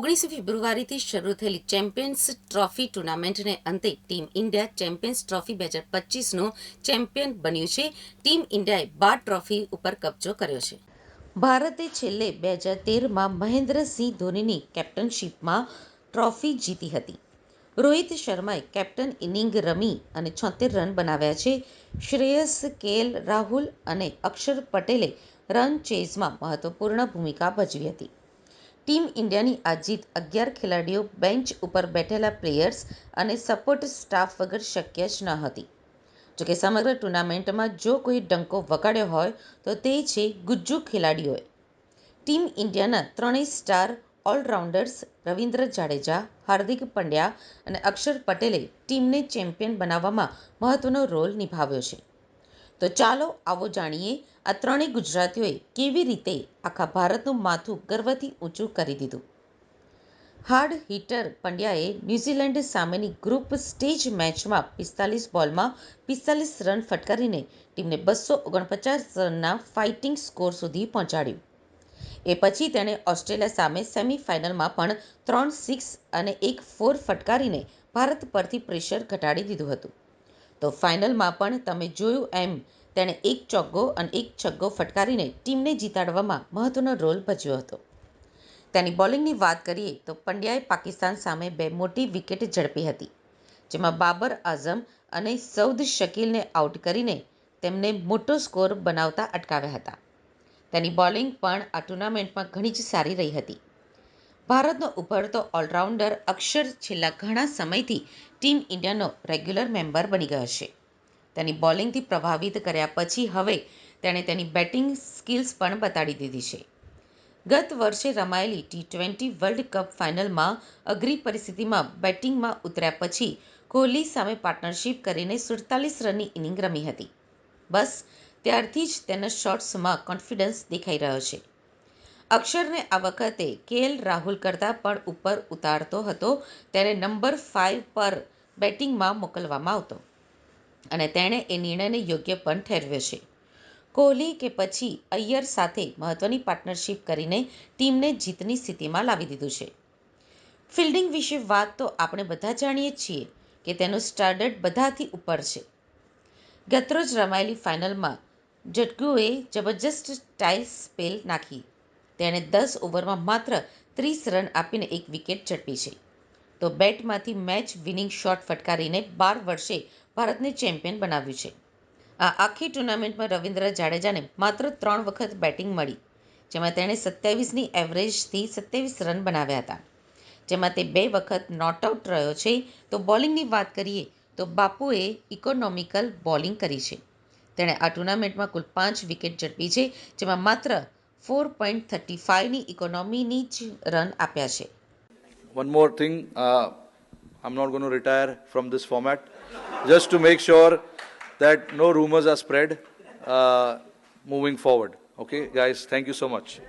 ઓગણીસ ફેબ્રુઆરીથી શરૂ થયેલી ચેમ્પિયન્સ ટ્રોફી ટુર્નામેન્ટને અંતે ટીમ ઇન્ડિયા ચેમ્પિયન્સ ટ્રોફી બે હજાર પચીસનું ચેમ્પિયન બન્યું છે. ટીમ ઇન્ડિયાએ બાર ટ્રોફી ઉપર કબજો કર્યો છે. ભારતે છેલ્લે બે હજાર તેરમાં મહેન્દ્રસિંહ ધોનીની કેપ્ટનશીપમાં ટ્રોફી જીતી હતી. રોહિત શર્માએ કેપ્ટન ઇનિંગ રમી અને છોતેર રન બનાવ્યા છે. શ્રેયસ કેએલ રાહુલ અને અક્ષર પટેલે રન ચેઝમાં મહત્વપૂર્ણ ભૂમિકા ભજવી હતી. ટીમ ઇન્ડિયાની આ જીત અગિયાર ખેલાડીઓ બેન્ચ ઉપર બેઠેલા પ્લેયર્સ અને સપોર્ટ સ્ટાફ વગર શક્ય જ ન હતી. જોકે સમગ્ર ટુર્નામેન્ટમાં જો કોઈ ડંકો વગાડ્યો હોય, તો તે છે ગુજ્જુ ખેલાડીઓએ. ટીમ ઇન્ડિયાના ત્રણેય star all rounders Ravindra Jadeja, Hardik Pandya અને અક્ષર પટેલે ટીમને ચેમ્પિયન બનાવવામાં મહત્વનો રોલ નિભાવ્યો છે. તો ચાલો આવો જાણીએ આ ત્રણેય ગુજરાતીઓએ કેવી રીતે આખા ભારતનું માથું ગર્વથી ઊંચું કરી દીધું. હાર્ડ હિટર પંડ્યાએ ન્યૂઝીલેન્ડ સામેની ગ્રુપ સ્ટેજ મેચમાં પિસ્તાલીસ બોલમાં પિસ્તાલીસ રન ફટકારીને ટીમને બસો ઓગણપચાસ રનના ફાઇટિંગ સ્કોર સુધી પહોંચાડ્યું. એ પછી તેણે ઓસ્ટ્રેલિયા સામે સેમીફાઇનલમાં પણ ત્રણ સિક્સ અને એક ફોર ફટકારીને ભારત પરથી પ્રેશર ઘટાડી દીધું હતું. તો ફાઇનલમાં પણ તમે જોયું એમ, તેણે એક ચોગ્ગો અને એક છગ્ગો ફટકારીને ટીમને જીતાડવામાં મહત્વનો રોલ ભજવ્યો હતો. તેની બોલિંગની વાત કરીએ તો પંડ્યાએ પાકિસ્તાન સામે બે મોટી વિકેટ ઝડપી હતી, જેમાં બાબર આઝમ અને સૌદ શકીલને આઉટ કરીને તેમને મોટો સ્કોર બનાવતા અટકાવ્યા હતા. તેની બોલિંગ પણ આ ટુર્નામેન્ટમાં ઘણી જ સારી રહી હતી. ભારતનો ઉભરતો ઓલરાઉન્ડર અક્ષર છેલ્લા ઘણા સમયથી ટીમ ઇન્ડિયાનો રેગ્યુલર મેમ્બર બની ગયો છે. તેની બોલિંગથી પ્રભાવિત કર્યા પછી હવે તેણે તેની બેટિંગ સ્કિલ્સ પણ બતાડી દીધી છે. ગત વર્ષે રમાયેલી ટી ટ્વેન્ટી વર્લ્ડ કપ ફાઇનલમાં અઘરી પરિસ્થિતિમાં બેટિંગમાં ઉતર્યા પછી કોહલી સામે પાર્ટનરશિપ કરીને સુડતાલીસ રનની ઇનિંગ રમી હતી. બસ, ત્યારથી જ તેના શોટ્સમાં કોન્ફિડન્સ દેખાઈ રહ્યો છે. અક્ષરને આ વખતે કેએલ રાહુલ કરતાં પણ ઉપર ઉતારતો હતો. તેને નંબર ફાઇવ પર બેટિંગમાં મોકલવામાં આવતો. અને તેણે એ નિર્ણયને યોગ્ય પણ ઠેરવ્યો છે. કોહલી કે પછી અય્યર સાથે મહત્વની પાર્ટનરશિપ કરીને ટીમને જીતની સ્થિતિમાં લાવી દીધું છે. ફિલ્ડિંગ વિશે વાત તો આપણે બધા જાણીએ છીએ કે તેનું સ્ટાન્ડર્ડ બધાથી ઉપર છે. ગતરોજ રમાયેલી ફાઇનલમાં જટગુએ જબરજસ્ત ટાઈ સ્પેલ નાખી. તેણે દસ ઓવરમાં માત્ર ત્રીસ રન આપીને એક વિકેટ ઝડપી છે. તો બેટમાંથી મેચ વિનિંગ શોટ ફટકારીને બાર વર્ષે ભારતને ચેમ્પિયન બનાવ્યું છે. આ આખી ટુર્નામેન્ટમાં રવિન્દ્ર જાડેજાને માત્ર ત્રણ વખત બેટિંગ મળી, જેમાં તેણે સત્યાવીસની એવરેજથી સત્યાવીસ રન બનાવ્યા હતા. જેમાં તે બે વખત નોટ આઉટ રહ્યો છે. તો બોલિંગની વાત કરીએ, તો બાપુએ ઇકોનોમિકલ બોલિંગ કરી છે. તેણે આ ટુર્નામેન્ટમાં કુલ પાંચ વિકેટ ઝડપી છે, જેમાં માત્ર ફોર પોઈન્ટ થર્ટી ફાઇવની ઇકોનોમીની જ રન આપ્યા છે thing, uh, I'm not going to retire from this format, just to make sure that no rumors are spread uh, moving forward. Okay, guys, thank you so much.